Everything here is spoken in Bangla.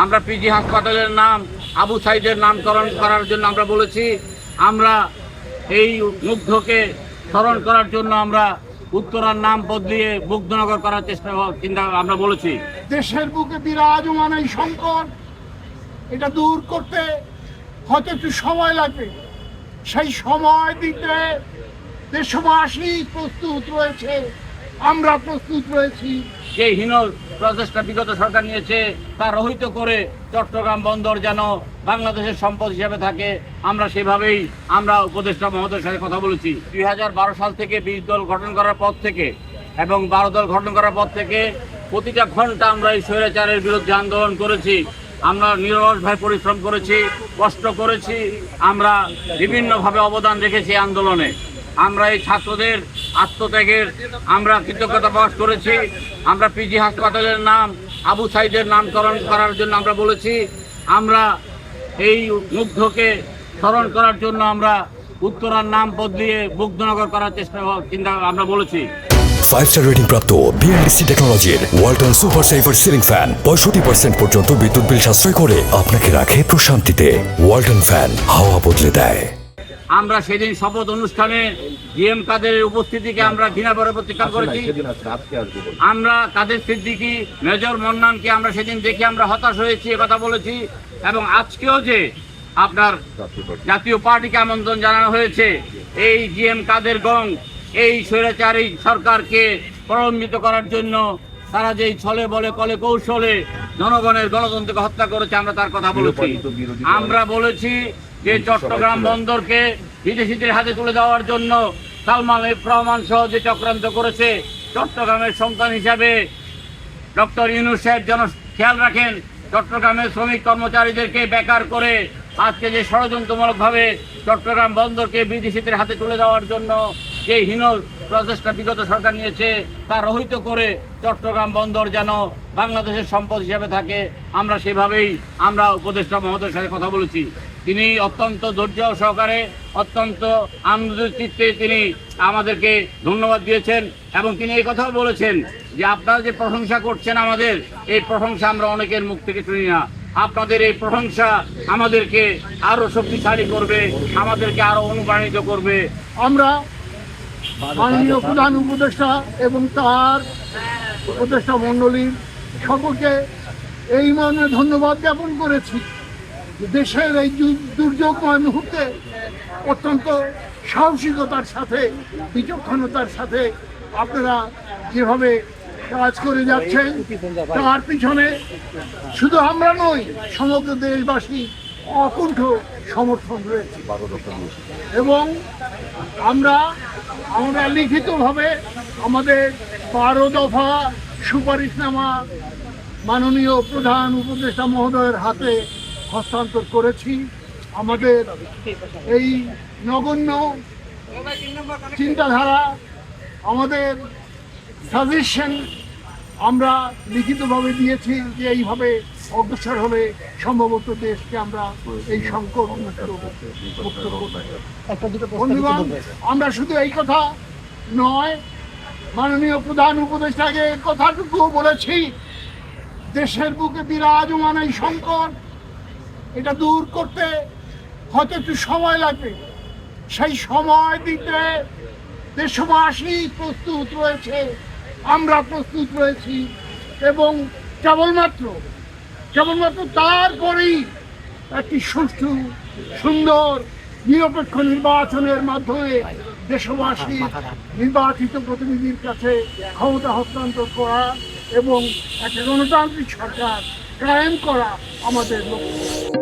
আমরা পিজি হাসপাতালের নাম, আবু সাইদের নামকরণ করার জন্য আমরা বলেছি, আমরা এই মুগ্ধকে স্মরণ করার জন্য আমরা উত্তরার নাম বদলিয়ে মুগ্ধনগর করার চেষ্টা চিন্তা আমরা বলেছি। দেশের বুকে বিরাজমান এই সংকট, এটা দূর করতে হয়তো একটু সময় লাগবে। সেই সময় দিতে দেশবাসী প্রস্তুত রয়েছে, আমরা প্রস্তুত রয়েছি। যে হীন প্রচেষ্টা বিগত সরকার নিয়েছে, তা রহিত করে চট্টগ্রাম বন্দর যেন বাংলাদেশের সম্পদ হিসাবে থাকে, আমরা সেভাবেই আমরা উপদেষ্টা মহোদয়ের সাথে কথা বলেছি। দুই হাজার বারো সাল থেকে বিশ দল গঠন করার পর থেকে এবং বারো দল গঠন করার পর থেকে প্রতিটা ঘণ্টা আমরা এই স্বৈরাচারের বিরুদ্ধে আন্দোলন করেছি, আমরা নিরলসভাবে পরিশ্রম করেছি, কষ্ট করেছি, আমরা বিভিন্নভাবে অবদান রেখেছি আন্দোলনে। আমরা এই ছাত্রদের আত্মত্যাগের আমরা কৃতজ্ঞতা প্রকাশ করেছি। আমরা পিজি হাসপাতালের নাম, আবু সাইদের নামকরণ করার জন্য আমরা বলেছি, আমরা এই মুগ্ধকে স্মরণ করার জন্য আমরা উত্তরার নাম বদলিয়ে মুগ্ধনগর করার চেষ্টা চিন্তা আমরা বলেছি। ফাইভ স্টার রেটিং প্রাপ্ত বিএলডিসি টেকনোলজির Walton super saver ceiling fan পঁয়ষট্টি পার্সেন্ট পর্যন্ত বিদ্যুৎ বিল সাশ্রয় করে আপনাকে রাখে প্রশান্তিতে। ওয়ালটন ফ্যান হাওয়া বদলে দেয়। আমরা সেদিন শপথ অনুষ্ঠানে জিএম কাদের উপস্থিতিকে আমরা ঘৃণা করে প্রত্যাখ্যান করেছি। আমরা কাদের সিদ্দিকি মেজর মন্নানকে আমরা সেদিন দেখে আমরা হতাশ হয়েছি কথা বলেছি। এবং আজকেও যে আপনার জাতীয় পার্টিকে আমন্ত্রণ জানানো হয়েছে এই জিএম কাদের গং এই স্বৈরাচারী সরকারকে প্রলম্বিত করার জন্য তারা যেই ছলে বলে কলে কৌশলে জনগণের গণতন্ত্রকে হত্যা করেছে আমরা তার কথা বলেছি। আমরা বলেছি যে চট্টগ্রাম বন্দরকে বিদেশিদের হাতে তুলে দেওয়ার জন্য সালমান রহমান সহ যে চক্রান্ত করেছে চট্টগ্রামের সন্তান হিসাবে ডক্টর ইউনুস সাহেব যেন খেয়াল রাখেন চট্টগ্রামের শ্রমিক কর্মচারীদেরকে বেকার করে আজকে যে ষড়যন্ত্রমূলকভাবে চট্টগ্রাম বন্দরকে বিদেশিদের হাতে তুলে দেওয়ার জন্য যে হীন প্রচেষ্টা বিগত সরকার নিয়েছে তা রহিত করে চট্টগ্রাম বন্দর যেন বাংলাদেশের সম্পদ হিসেবে থাকে আমরা সেভাবেই আমরা উপদেষ্টা মহোদয়ের সাথে কথা বলেছি। তিনি অত্যন্ত ধৈর্য সহকারে, অত্যন্ত আনন্দ চিত্তে তিনি আমাদেরকে ধন্যবাদ দিয়েছেন এবং তিনি এই কথাও বলেছেন যে আপনারা যে প্রশংসা করছেন আমাদের, এই প্রশংসা আমরা অনেকের মুখ থেকে শুনি না। আপনাদের এই প্রশংসা আমাদেরকে আরও শক্তিশালী করবে, আমাদেরকে আরও অনুপ্রাণিত করবে। আমরা মাননীয় প্রধান উপদেষ্টা এবং তার উপদেষ্টা মণ্ডলীর সকলকে এই মর্মে ধন্যবাদ জ্ঞাপন করেছি। দেশের এই দুর্যোগময় মুহূর্তে অত্যন্ত সাহসিকতার সাথে, বিচক্ষণতার সাথে আপনারা যেভাবে কাজ করে যাচ্ছেন, তার পিছনে শুধু আমরা নই, সমগ্র দেশবাসী অকুণ্ঠ সমর্থন রয়েছে। এবং আমরা আমরা লিখিতভাবে আমাদের বারো দফা সুপারিশনামা মাননীয় প্রধান উপদেষ্টা মহোদয়ের হাতে হস্তান্তর করেছি। আমাদের এই নগণ্য চিন্তাধারা আমাদের সাজেশন আমরা লিখিতভাবে দিয়েছি যে এইভাবে অগ্রসর হলে সম্ভবত দেশকে আমরা এই সংকট বন্ধুগণ আমরা শুধু এই কথা নয় মাননীয় প্রধান উপদেষ্টাকে কথাটুকু বলেছি দেশের বুকে বিরাজমান এই সংকট এটা দূর করতে হয়তো একটু সময় লাগবে। সেই সময় দিতে দেশবাসী প্রস্তুত রয়েছে, আমরা প্রস্তুত রয়েছি এবং কেবলমাত্র কেবলমাত্র তারপরেই একটি সুষ্ঠু, সুন্দর, নিরপেক্ষ নির্বাচনের মাধ্যমে দেশবাসী নির্বাচিত প্রতিনিধির কাছে ক্ষমতা হস্তান্তর করা এবং একটা গণতান্ত্রিক সরকার কায়েম করা আমাদের লক্ষ্য।